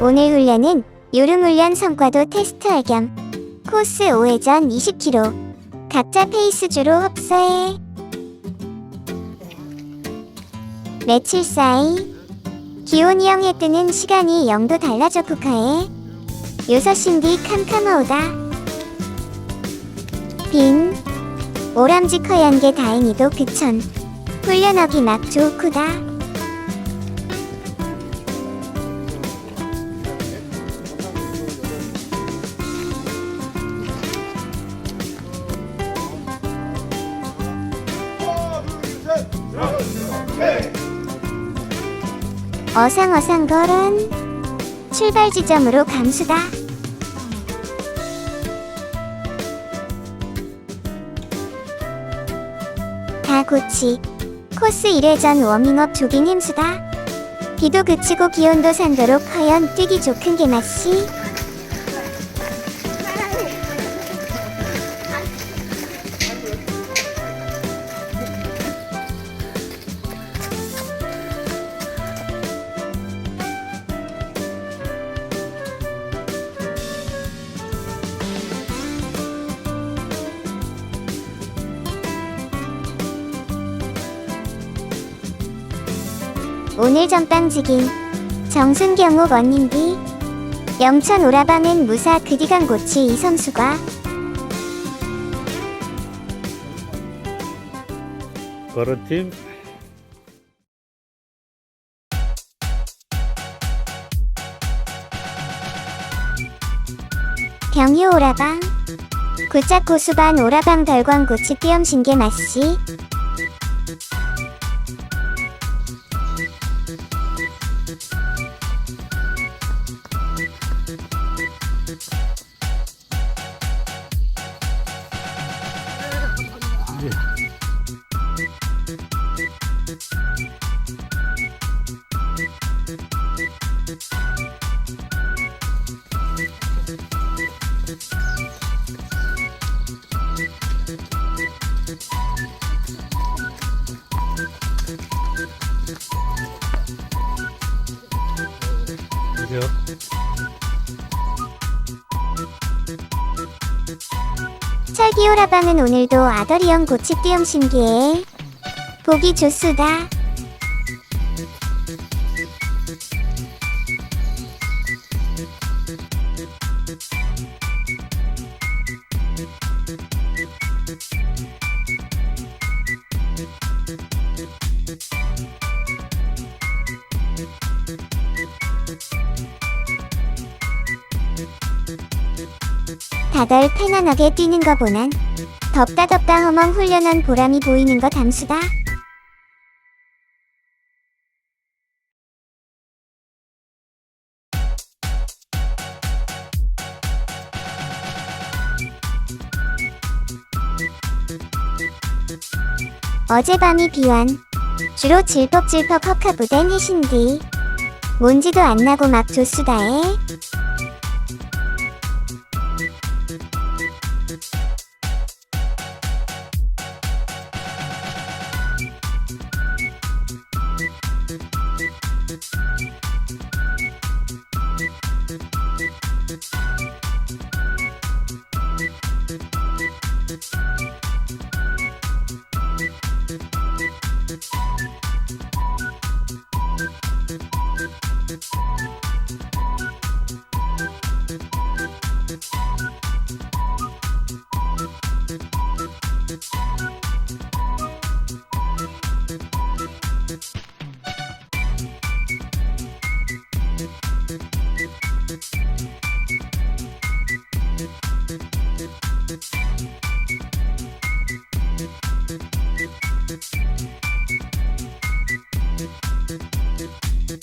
오늘 훈련은 요름 훈련 성과도 테스트할 겸 코스 5회전 20km 각자 페이스주로 흡사해. 며칠 사이 기온이 영해 뜨는 시간이 0도 달라져 국하에 요서신디 캄캄하오다. 빈 오람직 허연 게 다행히도 그천 훈련하기 막 좋구다 어상어상거런 출발 지점으로 감수다. 다 고치 코스 1회전 워밍업 조깅 힘수다. 비도 그치고 기온도 산도록 허연 뛰기 좋은 게 맛이 오늘 전빵지긴 정순경호 원님디 영천 오라방은 무사 그디간 고치 이 선수가 거론팀. 병유 오라방. 굿짝 고수반 오라방 덜광 고치 띄엄신게 맛시 철기 오라방은 오늘도 아더리형 고치 띄엄신게 보기 좋수다 다들 편안하게 뛰는 거 보난 덥다 덥다 허멍 훈련한 보람이 보이는 거 담수다. 어젯밤이 비완 주로 질퍽질퍽 헉하부된 해신디 먼지도 안 나고 막 좋수다에 네.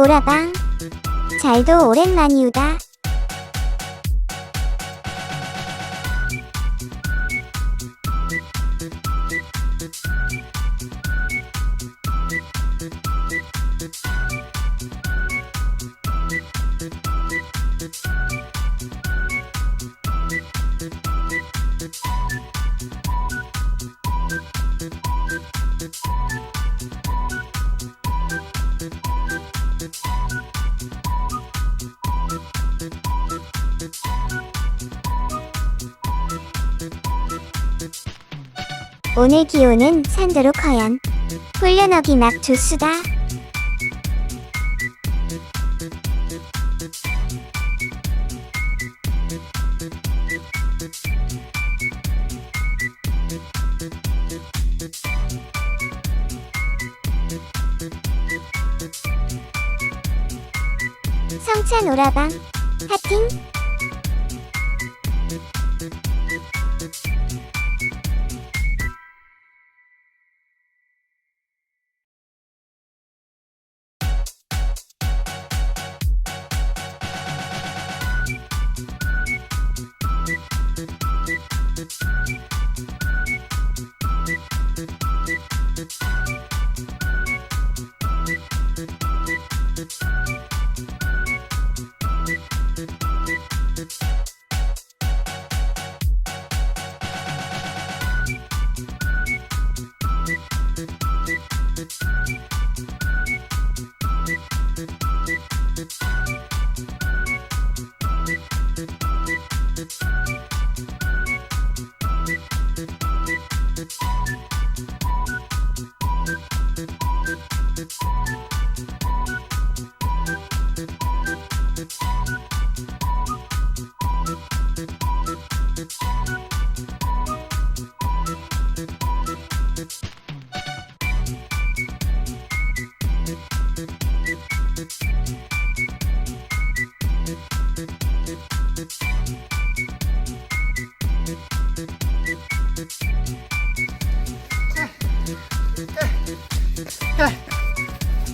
오라방. 잘도 오랜만이우다 오늘 기온은 산도로 커연 훈련하기 막 좋수다. 성찬 오라방 하팅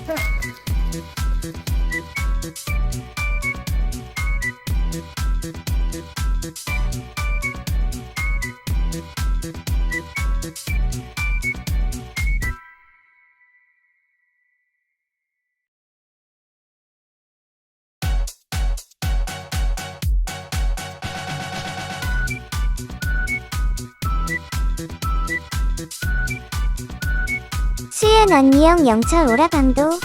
Ha ha ha. 수연 언니형 영철 오라방도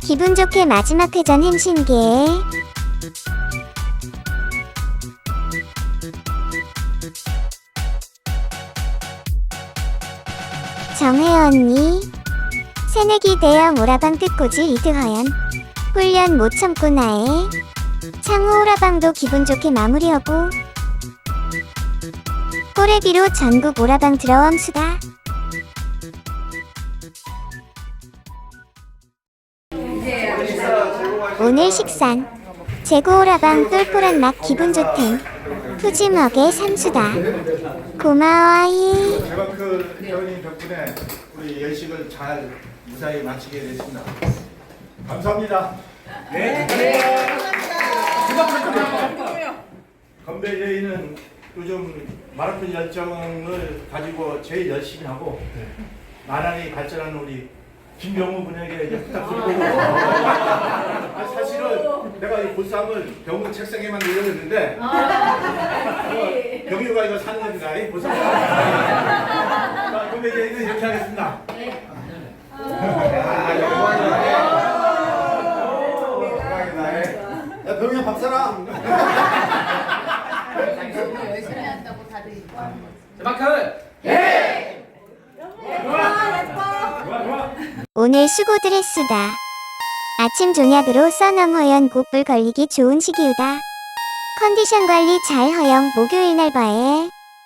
기분 좋게 마지막 회전 행신기에 정혜 언니 새내기 대형 오라방 끝꽂이 이드허연 훈련 못 참고 나에 창호 오라방도 기분 좋게 마무리하고 꼬레비로 전국 오라방 들어옴 수다 오늘 식산 제고오라방 똘똘한 맛 기분 좋템 푸짐하게 삼수다 고마워 이 대박그 회원님 덕분에 우리 열식을 잘 무사히 마치게 됐습니다. 감사합니다. 네. 건배 저희는 요즘 마라톤 열정을 가지고 제일 열심히 하고 나란히 발전하는 우리 김병우 이제 부탁드리고 아, 보상을 병우 책상에만 늘려놨는데 어, 병유가 이거 사는 겁니다. 이 보상. 자, 그럼 이제 이제 이렇게 하겠습니다. 아, 영광이네. 야, 병유야 밥 사라. 열심히 한다고 다들 입고 하는 거지. 마크 오늘 수고들 했수다 아침 종약으로 써넘허연 곧불 걸리기 좋은 시기우다. 컨디션 관리 잘 허영 목요일 날 봐에